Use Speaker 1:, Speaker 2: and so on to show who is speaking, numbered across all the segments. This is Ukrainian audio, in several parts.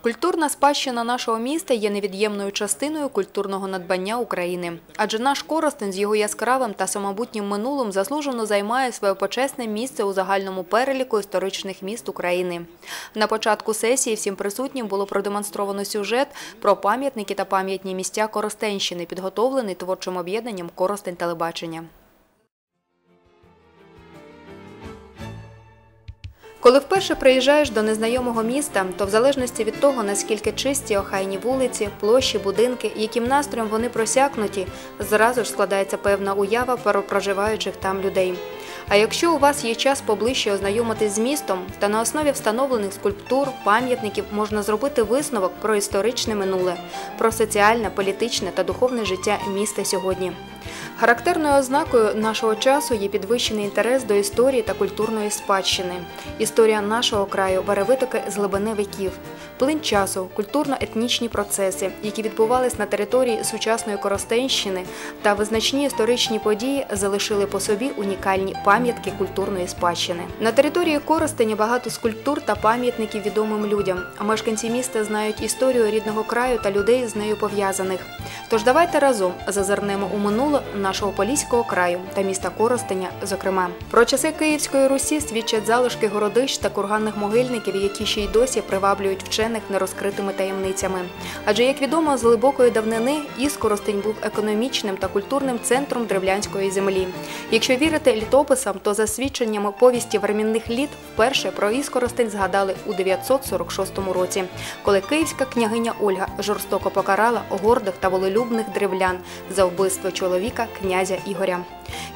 Speaker 1: Культурна спадщина нашого міста є невід'ємною частиною культурного надбання України. Адже наш Коростень з його яскравим та самобутнім минулим заслужено займає своє почесне місце у загальному переліку історичних міст України. На початку сесії всім присутнім було продемонстровано сюжет про пам'ятники та пам'ятні місця Коростенщини, підготовлений творчим об'єднанням Коростень телебачення. Коли вперше приїжджаєш до незнайомого міста, то в залежності від того, наскільки чисті охайні вулиці, площі, будинки, яким настроєм вони просякнуті, зразу ж складається певна уява про проживаючих там людей. А якщо у вас є час поближче ознайомитись з містом, та на основі встановлених скульптур, пам'ятників можна зробити висновок про історичне минуле, про соціальне, політичне та духовне життя міста сьогодні. Характерною ознакою нашого часу є підвищений інтерес до історії та культурної спадщини. Історія нашого краю бере витоки з глибини віків. Плин часу, культурно-етнічні процеси, які відбувались на території сучасної Коростенщини, та визначні історичні події залишили по собі унікальні пам'ятки культурної спадщини. На території Коростеня багато скульптур та пам'ятників відомим людям. Мешканці міста знають історію рідного краю та людей з нею пов'язаних. Тож давайте разом зазирнемо у минуле нашого Поліського краю та міста Коростеня, зокрема. Про часи Київської Русі свідчать залишки городищ та курганних могильників, які ще й досі приваблюють вчених нерозкритими таємницями. Адже, як відомо, з глибокої давнини Іскоростень був економічним та культурним центром древлянської землі. Якщо вірити літописам, то за свідченнями повісті времінних літ вперше про Іскоростень згадали у 946 році, коли київська княгиня Ольга жорстоко покарала гордих та волелюбних древлян за вбивство чоловіка князя Ігоря.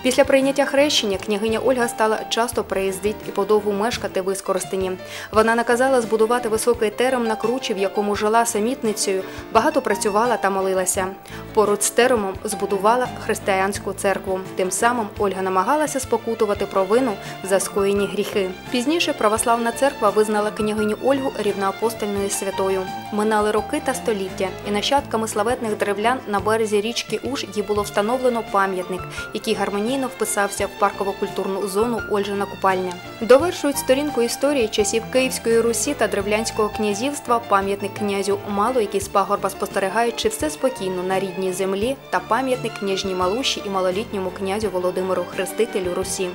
Speaker 1: Після прийняття хрещення княгиня Ольга стала часто приїздити і подовгу мешкати в Іскоростені. Вона наказала збудувати високий терем на кручі, в якому жила самітницею, багато працювала та молилася. Поруч з теремом збудувала християнську церкву. Тим самим Ольга намагалася спокутувати провину за скоєні гріхи. Пізніше православна церква визнала княгиню Ольгу рівноапостольною святою. Минали роки та століття, і нащадками славетних древлян на березі річки Уж їй було встановлено пам'ятник, який гармонійно вписався в парково-культурну зону Ольжина купальня. Довершують сторінку історії часів Київської Русі та Древлянського князівства пам'ятник князю Малу, який з пагорба спостерігають, чи все спокійно на рідній землі, та пам'ятник княжній Малуші і малолітньому князю Володимиру Хрестителю Русі.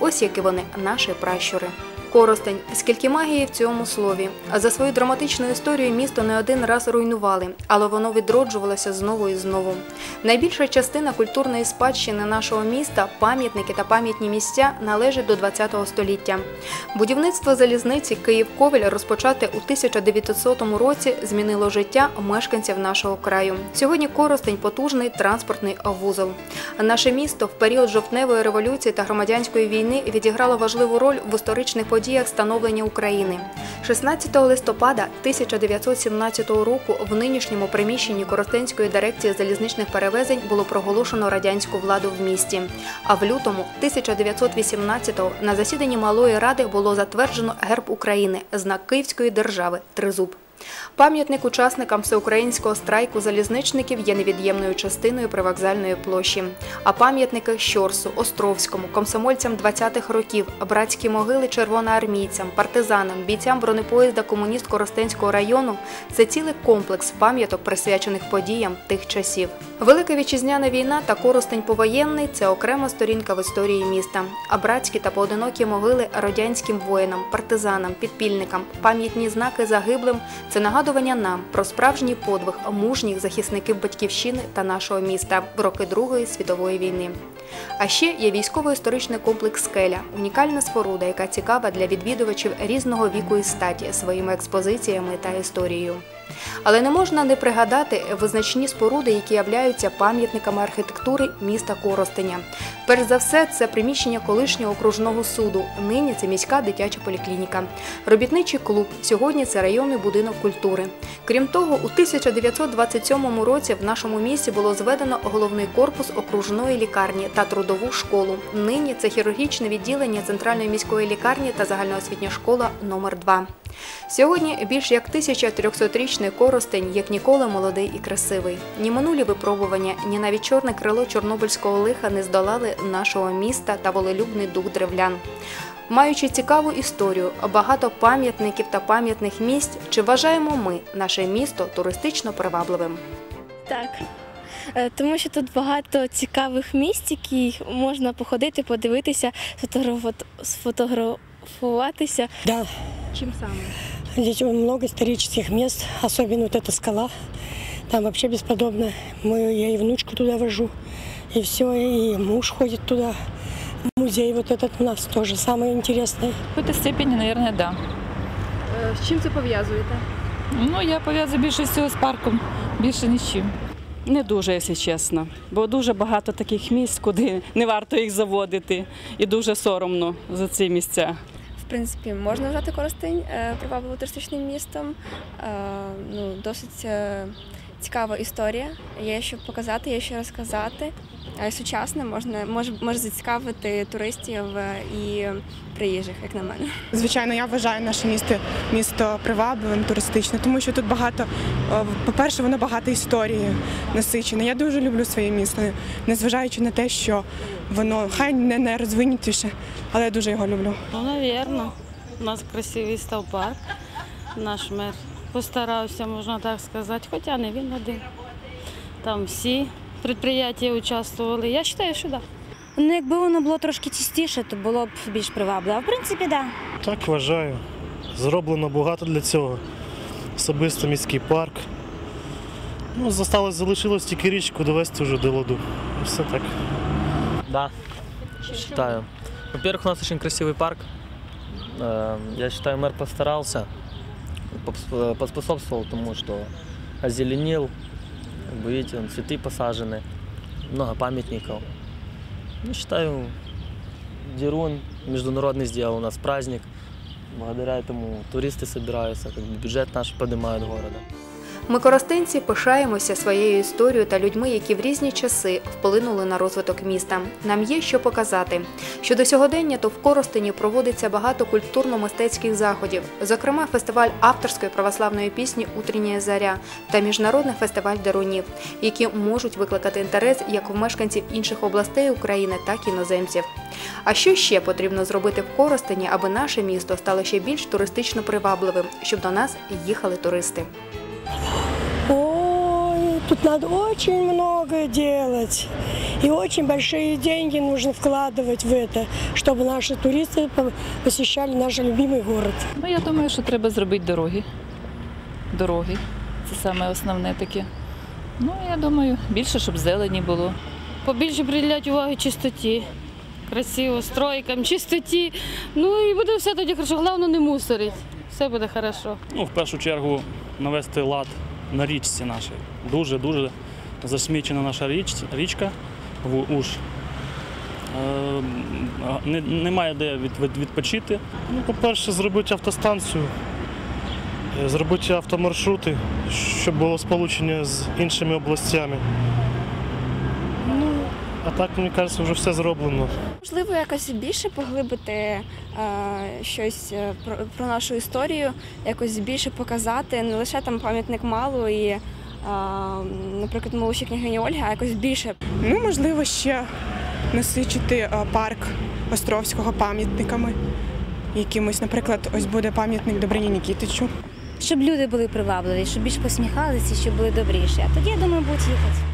Speaker 1: Ось які вони наші пращури. Коростень, скільки магії в цьому слові. А за свою драматичну історію місто не один раз руйнували, але воно відроджувалося знову і знову. Найбільша частина культурної спадщини нашого міста, пам'ятники та пам'ятні місця належать до ХХ століття. Будівництво залізниці Київ-Ковель розпочате у 1900 році змінило життя мешканців нашого краю. Сьогодні Коростень потужний транспортний вузол. Наше місто в період жовтневої революції та громадянської війни відіграло важливу роль в історичних подіях подіях становлення України. 16 листопада 1917 року в нинішньому приміщенні Коростенської дирекції залізничних перевезень було проголошено радянську владу в місті. А в лютому 1918-го на засіданні Малої ради було затверджено герб України, знак Київської держави Тризуб. Пам'ятник учасникам всеукраїнського страйку залізничників є невід'ємною частиною привокзальної площі. А пам'ятники Щорсу, Островському, комсомольцям 20-х років, братські могили червоноармійцям, партизанам, бійцям бронепоїзда комуніст Коростенського району це цілий комплекс пам'яток, присвячених подіям тих часів. Велика вітчизняна війна та Коростень повоєнний це окрема сторінка в історії міста. А братські та поодинокі могили радянським воїнам, партизанам, підпільникам, пам'ятні знаки загиблим це нагадування нам про справжній подвиг мужніх захисників батьківщини та нашого міста в роки Другої світової війни. А ще є військово-історичний комплекс Скеля, унікальна споруда, яка цікава для відвідувачів різного віку і статі своїми експозиціями та історією. Але не можна не пригадати визначні споруди, які являються пам'ятниками архітектури міста Коростеня. Перш за все, це приміщення колишнього окружного суду. Нині це міська дитяча поліклініка. Робітничий клуб. Сьогодні це районний будинок культури. Крім того, у 1927 році в нашому місті було зведено головний корпус окружної лікарні та трудову школу. Нині це хірургічне відділення центральної міської лікарні та загальноосвітня школа номер 2 Сьогодні більш як 1300-річний коростень, як ніколи молодий і красивий. Ні минулі випробування, ні навіть чорне крило Чорнобильського лиха не здолали нашого міста та волелюбний дух древлян. Маючи цікаву історію, багато пам'ятників та пам'ятних місць, чи вважаємо ми наше місто туристично привабливим?
Speaker 2: Так. Е, Тому що тут багато цікавих місць, які можна походити, подивитися, сфотографу- сфотографуватися.
Speaker 3: Да,
Speaker 1: Чим саме?
Speaker 3: здесь много исторических мест, особенно вот эта скала. Там вообще бесподобно. Мы, я и внучку туда вожу, и все, и муж ходит туда. Музей вот этот у нас тоже самый интересный.
Speaker 4: В какой-то степени, наверное, да.
Speaker 1: З чим це пов'язуєте?
Speaker 4: Ну, я пов'язую більше всього з парком, більше ні з чим.
Speaker 5: Не дуже, якщо чесно, бо дуже багато таких місць, куди не варто їх заводити, і дуже соромно за ці місця.
Speaker 6: В принципі, можна вважати Коростень е, привабливо туристичним містом. Е, Ну, досить е, цікава історія. Є що показати, є що розказати. Е, Сучасне можна може, може зацікавити туристів е, і приїжджих, як на мене.
Speaker 7: Звичайно, я вважаю наше місто місто привабливим туристичним, тому що тут багато, е, по-перше, воно багато історії насичене. Я дуже люблю своє місто, незважаючи на те, що воно хай не найрозвинутіше, але я дуже його люблю.
Speaker 8: Ну, навірно. У нас красивий став парк. Наш мер постарався, можна так сказати, хоча не він один. Там всі підприємства участвували. Я вважаю, що так. Да.
Speaker 9: Ну, якби воно було трошки чистіше, то було б більш привабливо. А в принципі, так. Да.
Speaker 10: Так вважаю. Зроблено багато для цього. Особисто міський парк. Ну, зосталось, залишилось тільки річку довести вже до ладу. І Все так.
Speaker 11: Да, считаю. Во-первых, у нас очень красивый парк. Э, Я считаю, мэр постарался, попс- э, поспособствовал тому, что озеленил. Как бы видите, вон цветы посажены, много памятников. Ну, считаю, Дерун международный сделал у нас праздник. Благодаря этому туристы собираются, как бы бюджет наш поднимают города.
Speaker 1: Ми коростенці пишаємося своєю історією та людьми, які в різні часи вплинули на розвиток міста. Нам є що показати. Щодо сьогодення, то в Коростені проводиться багато культурно-мистецьких заходів, зокрема фестиваль авторської православної пісні Утріння заря та міжнародний фестиваль дарунів, які можуть викликати інтерес як у мешканців інших областей України, так і іноземців. А що ще потрібно зробити в Коростені, аби наше місто стало ще більш туристично привабливим, щоб до нас їхали туристи?
Speaker 3: Ой, тут надо очень много делать. И очень большие деньги нужно вкладывать в это, чтобы наши туристы по- посещали наш любимый город.
Speaker 4: Ну, я думаю, що треба зробити дороги. Дороги. Це саме основне таке. Ну, я думаю, більше, щоб зелені було.
Speaker 8: Побільше приділяти уваги чистоті, красиво, стройкам, чистоті. Ну і буде все тоді хорошо. Головне не мусорить. Все буде хорошо.
Speaker 12: Ну, в першу чергу навести лад на річці нашій. Дуже-дуже засмічена наша річ, річка в Уж. Е, Немає де від, від- відпочити.
Speaker 10: Ну, по-перше, зробити автостанцію, е, зробити автомаршрути, щоб було сполучення з іншими областями. Так, мені кажеться, вже все зроблено.
Speaker 6: Можливо, якось більше поглибити е, щось е, про, про нашу історію, якось більше показати, не лише там пам'ятник малу і, е, наприклад, молодші княгині Ольги, а якось більше
Speaker 7: Ну, можливо, ще насичити е, парк Островського пам'ятниками. Якимось, наприклад, ось буде пам'ятник Добрині Нікітичу.
Speaker 9: Щоб люди були привабливі, щоб більш посміхалися, щоб були добріші. А тоді, я думаю, будуть їхати.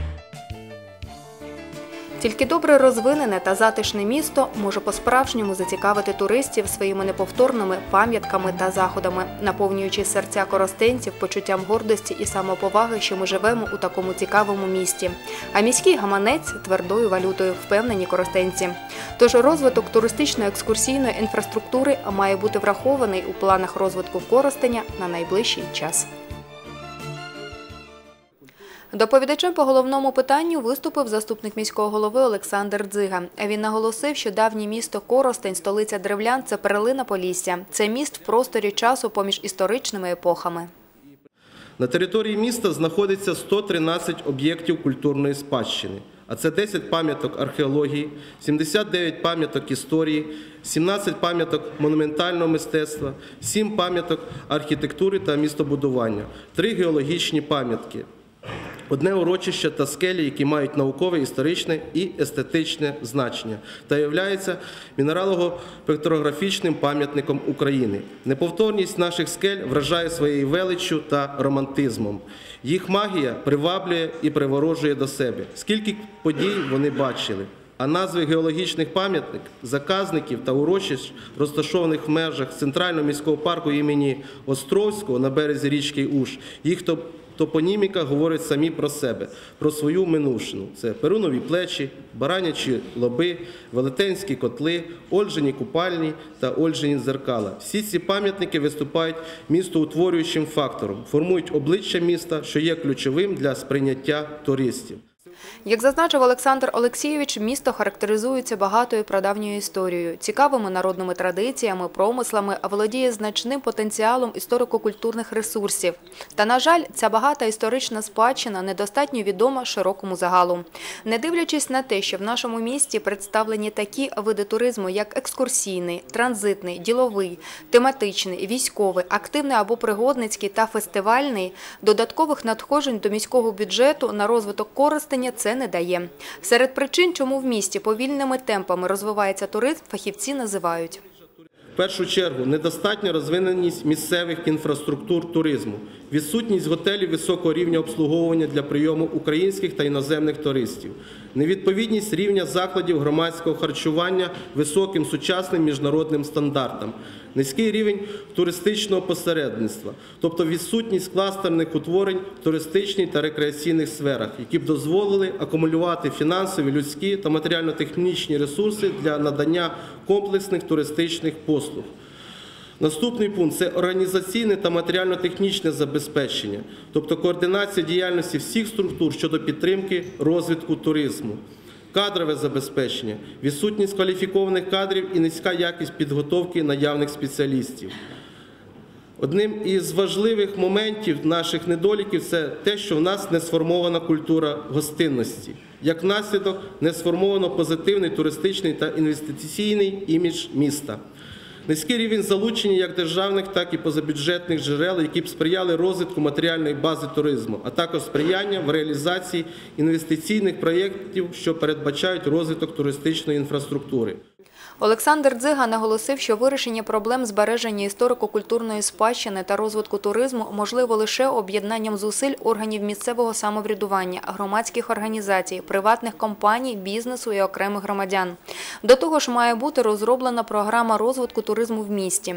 Speaker 1: Тільки добре розвинене та затишне місто може по-справжньому зацікавити туристів своїми неповторними пам'ятками та заходами, наповнюючи серця коростенців почуттям гордості і самоповаги, що ми живемо у такому цікавому місті. А міський гаманець твердою валютою впевнені коростенці. Тож розвиток туристично-екскурсійної інфраструктури має бути врахований у планах розвитку Коростеня на найближчий час. Доповідачем по головному питанню виступив заступник міського голови Олександр Дзига. Він наголосив, що давнє місто Коростень, столиця древлян, це перлина Полісся. Це міст в просторі часу поміж історичними епохами.
Speaker 13: На території міста знаходиться 113 об'єктів культурної спадщини, а це 10 пам'яток археології, 79 пам'яток історії, 17 пам'яток монументального мистецтва, 7 пам'яток архітектури та містобудування, 3 геологічні пам'ятки. Одне урочище та скелі, які мають наукове, історичне і естетичне значення, та являється мінералого-пектрографічним пам'ятником України. Неповторність наших скель вражає своєю величчю та романтизмом. Їх магія приваблює і приворожує до себе. Скільки подій вони бачили. А назви геологічних пам'ятник, заказників та урочищ, розташованих в межах центрального міського парку імені Островського на березі річки Уж, їх топ- топоніміка говорить самі про себе, про свою минувшину. Це перунові плечі, баранячі лоби, велетенські котли, ольжені купальні та ольжені дзеркала. Всі ці пам'ятники виступають містоутворюючим фактором, формують обличчя міста, що є ключовим для сприйняття туристів.
Speaker 1: Як зазначив Олександр Олексійович, місто характеризується багатою прадавньою історією, цікавими народними традиціями, промислами, а володіє значним потенціалом історико-культурних ресурсів. Та, на жаль, ця багата історична спадщина недостатньо відома широкому загалу. Не дивлячись на те, що в нашому місті представлені такі види туризму, як екскурсійний, транзитний, діловий, тематичний, військовий, активний або пригодницький та фестивальний, додаткових надходжень до міського бюджету на розвиток Коростеня це не дає. Серед причин, чому в місті повільними темпами розвивається туризм, фахівці називають.
Speaker 13: В першу чергу недостатня розвиненість місцевих інфраструктур туризму, відсутність готелів високого рівня обслуговування для прийому українських та іноземних туристів, невідповідність рівня закладів громадського харчування високим сучасним міжнародним стандартам, низький рівень туристичного посередництва, тобто відсутність кластерних утворень в туристичній та рекреаційних сферах, які б дозволили акумулювати фінансові, людські та матеріально-технічні ресурси для надання комплексних туристичних послуг. Наступний пункт це організаційне та матеріально-технічне забезпечення, тобто координація діяльності всіх структур щодо підтримки розвитку туризму, кадрове забезпечення, відсутність кваліфікованих кадрів і низька якість підготовки наявних спеціалістів. Одним із важливих моментів наших недоліків це те, що в нас не сформована культура гостинності. Як наслідок, не сформовано позитивний туристичний та інвестиційний імідж міста. Низький рівень залучення як державних, так і позабюджетних джерел, які б сприяли розвитку матеріальної бази туризму, а також сприяння в реалізації інвестиційних проєктів, що передбачають розвиток туристичної інфраструктури.
Speaker 1: Олександр Дзига наголосив, що вирішення проблем збереження історико-культурної спадщини та розвитку туризму можливо лише об'єднанням зусиль органів місцевого самоврядування, громадських організацій, приватних компаній, бізнесу і окремих громадян. До того ж, має бути розроблена програма розвитку туризму в місті.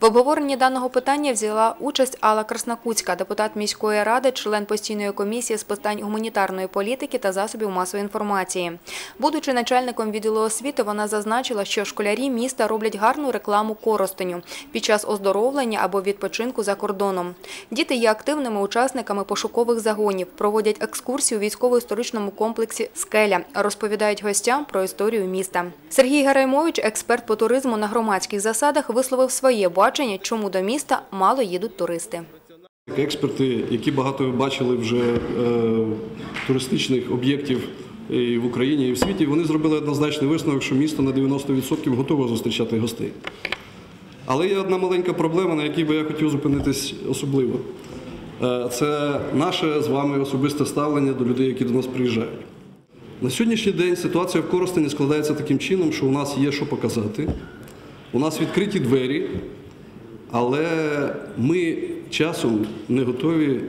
Speaker 1: В обговоренні даного питання взяла участь Алла Краснокутська, депутат міської ради, член постійної комісії з питань гуманітарної політики та засобів масової інформації. Будучи начальником відділу освіти, вона зазначила, що школярі міста роблять гарну рекламу Коростеню під час оздоровлення або відпочинку за кордоном. Діти є активними учасниками пошукових загонів, проводять екскурсію у військово-історичному комплексі «Скеля», розповідають гостям про історію міста. Сергій Гараймович, експерт по туризму на громадських засадах, висловив своє бачення, чому до міста мало їдуть туристи.
Speaker 14: Експерти, які багато бачили вже е, туристичних об'єктів і в Україні і в світі, вони зробили однозначний висновок, що місто на 90% готове зустрічати гостей. Але є одна маленька проблема, на якій би я хотів зупинитись особливо. Е, Це наше з вами особисте ставлення до людей, які до нас приїжджають. На сьогоднішній день ситуація в Коростені складається таким чином, що у нас є що показати, у нас відкриті двері, але ми часом не готові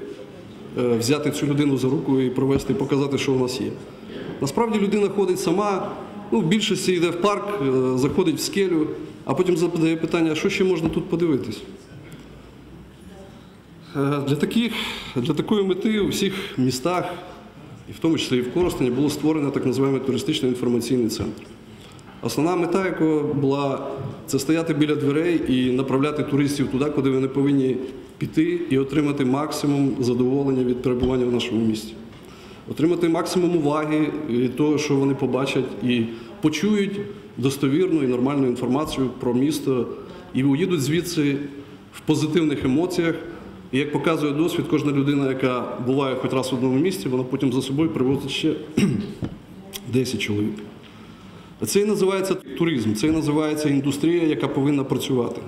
Speaker 14: е, взяти цю людину за руку і провести, показати, що у нас є. Насправді людина ходить сама, ну, в більшості йде в парк, е, заходить в скелю, а потім задає питання, що ще можна тут подивитись. Е, Для, таких, для такої мети у всіх містах, і в тому числі і в Коростені, було створено так називаємо туристично-інформаційний центр. Основна мета якого була це стояти біля дверей і направляти туристів туди, куди вони повинні піти і отримати максимум задоволення від перебування в нашому місті. Отримати максимум уваги від того, що вони побачать, і почують достовірну і нормальну інформацію про місто, і уїдуть звідси в позитивних емоціях. І як показує досвід, кожна людина, яка буває хоч раз в одному місці, вона потім за собою привозить ще 10 чоловік. Це і називається туризм, це і називається індустрія, яка повинна працювати.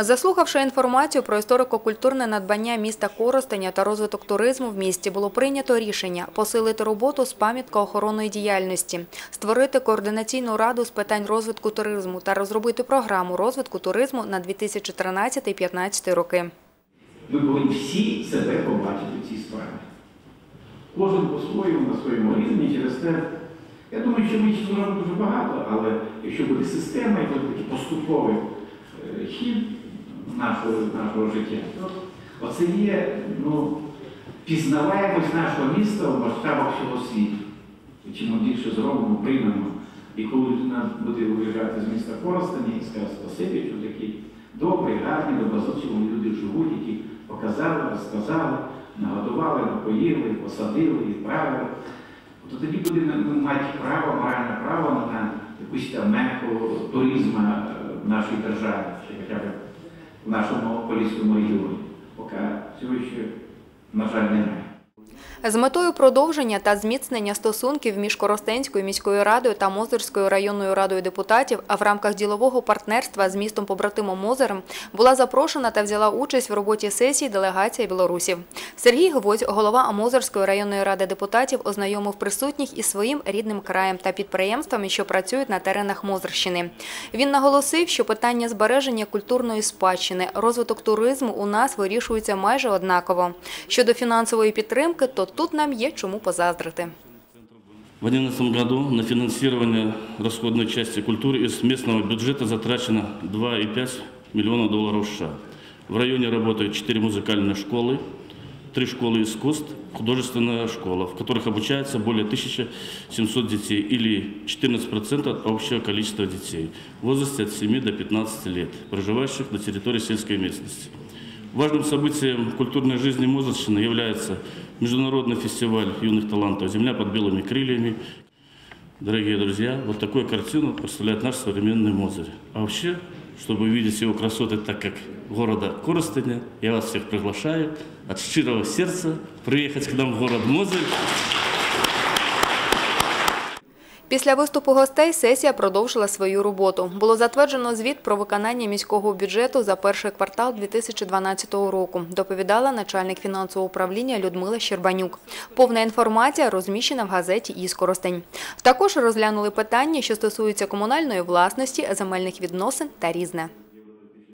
Speaker 1: Заслухавши інформацію про історико-культурне надбання міста Коростеня та розвиток туризму в місті, було прийнято рішення посилити роботу з пам'яткоохоронної діяльності, створити координаційну раду з питань розвитку туризму та розробити програму розвитку туризму на 2013-2015 роки.
Speaker 15: Ми повинні всі себе побачити в цій справі. Кожен по-своєму, на своєму рівні, через те. Я думаю, що ми зробимо дуже багато, але якщо буде система і буде такий поступовий е, хід нашого, нашого життя, оце є ну, пізнаваємость нашого міста в масштабах всього світу. І чим більше зробимо, приймемо. І коли людина буде виїжджати з міста Коростені і скаже спасибі, що такі добрі, гарні, доброзичливі люди живуть, які показали, розказали, нагодували, напоїли, посадили, відправили. То тоді буде ну, мати право, моральне право на якусь там меху туризму е, в нашій державі, чи хоча б в нашому поліському регіоні. Поки цього ще, на жаль, немає.
Speaker 1: З метою продовження та зміцнення стосунків між Коростенською міською радою та Мозирською районною радою депутатів, а в рамках ділового партнерства з містом побратимом Мозирем була запрошена та взяла участь в роботі сесії делегація білорусів. Сергій Гвоздь, голова Мозирської районної ради депутатів, ознайомив присутніх із своїм рідним краєм та підприємствами, що працюють на теренах Мозирщини. Він наголосив, що питання збереження культурної спадщини, розвиток туризму у нас вирішується майже однаково. Щодо фінансової підтримки, то тут нам є чому позаздрити.
Speaker 16: В 2011 году на финансирование расходной части культуры из местного бюджета затрачено 2,5 миллиона долларов США. В районе работают 4 музыкальные школы, 3 школы искусств, художественная школа, в которых обучается более 1700 детей или 14% от общего количества детей в возрасте от 7 до 15 лет, проживающих на территории сельской местности. Важным событием культурной жизни Мозырщины является Международный фестиваль юных талантов «Земля под белыми крыльями». Дорогие друзья, вот такую картину представляет наш современный Мозырь. А вообще, чтобы увидеть его красоты так, как города Коростеня, я вас всех приглашаю от щирого сердца приехать к нам в город Мозырь.
Speaker 1: Після виступу гостей сесія продовжила свою роботу. Було затверджено звіт про виконання міського бюджету за перший квартал 2012 року, доповідала начальник фінансового управління Людмила Щербанюк. Повна інформація розміщена в газеті «Іскоростень». Також розглянули питання, що стосуються комунальної власності, земельних відносин та різне.